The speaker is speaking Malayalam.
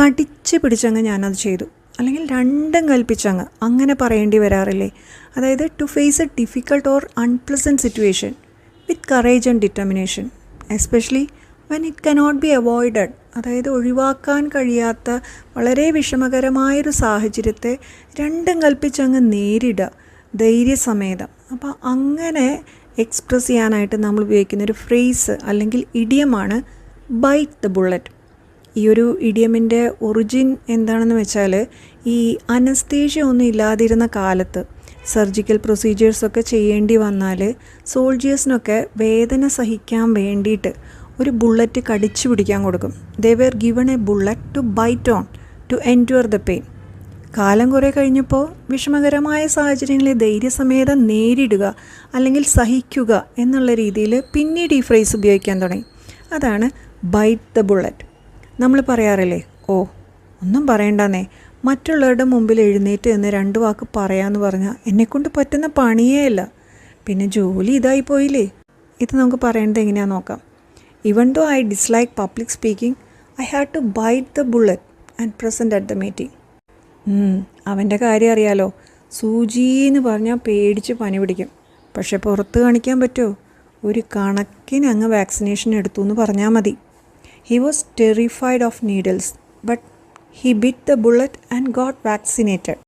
കടിച്ച് പിടിച്ചങ്ങ് ഞാനത് ചെയ്തു. അല്ലെങ്കിൽ രണ്ടും കൽപ്പിച്ചങ്ങ് അങ്ങനെ പറയേണ്ടി വരാറില്ലേ? അതായത് to face a difficult or unpleasant situation with courage and determination especially when it cannot be avoided അതായത് ഒഴിവാക്കാൻ കഴിയാത്ത വളരെ വിഷമകരമായൊരു സാഹചര്യത്തെ രണ്ടും കൽപ്പിച്ചങ്ങ് നേരിടുക. ധൈര്യസമേതം. അപ്പോൾ അങ്ങനെ എക്സ്പ്രസ് ചെയ്യാനായിട്ട് നമ്മൾ ഉപയോഗിക്കുന്ന ഒരു ഫ്രേസ് അല്ലെങ്കിൽ ഇഡിയമാണ് ബൈറ്റ് ദ ബുള്ളറ്റ് ഈ ഒരു ഇഡിയമിന്റെ ഒറിജിൻ എന്താണെന്ന് വെച്ചാൽ ഈ അനസ്തേഷ്യ ഒന്നും ഇല്ലാതിരുന്ന കാലത്ത് സർജിക്കൽ പ്രൊസീജിയേഴ്സൊക്കെ ചെയ്യേണ്ടി വന്നാൽ സോൾജിയേഴ്സിനൊക്കെ വേദന സഹിക്കാൻ വേണ്ടിയിട്ട് ഒരു ബുള്ളറ്റ് കടിച്ചു പിടിക്കാൻ കൊടുക്കും. They were given a bullet to bite on to endure the pain കാലം കുറേ കഴിഞ്ഞപ്പോൾ വിഷമകരമായ സാഹചര്യങ്ങളെ ധൈര്യസമേതം നേരിടുക അല്ലെങ്കിൽ സഹിക്കുക എന്നുള്ള രീതിയിൽ പിന്നീട് ഈ ഫ്രേസ് ഉപയോഗിക്കാൻ തുടങ്ങി. അതാണ് ബൈറ്റ് ദ ബുള്ളറ്റ് നമ്മൾ പറയാറില്ലേ ഓ ഒന്നും പറയണ്ടെന്നേ. മറ്റുള്ളവരുടെ മുമ്പിൽ എഴുന്നേറ്റ് എന്ന് രണ്ട് വാക്ക് പറയാമെന്ന് പറഞ്ഞാൽ എന്നെക്കൊണ്ട് പറ്റുന്ന പണിയേ അല്ല. പിന്നെ ജോലി ഇതായി പോയില്ലേ? ഇത് നമുക്ക് പറയേണ്ടത് എങ്ങനെയാണെന്ന് നോക്കാം. Even though I dislike public speaking I had to bite the bullet and present at the meeting അവന്റെ കാര്യം അറിയാലോ. സൂചി എന്ന് പറഞ്ഞാൽ പേടിച്ച് പനി പിടിക്കും. പക്ഷെ പുറത്ത് കാണിക്കാൻ പറ്റുമോ? ഒരു കണക്കിന് അങ്ങ് വാക്സിനേഷൻ എടുത്തു എന്ന് പറഞ്ഞാൽ മതി. He was terrified of needles, but he bit the bullet and got vaccinated.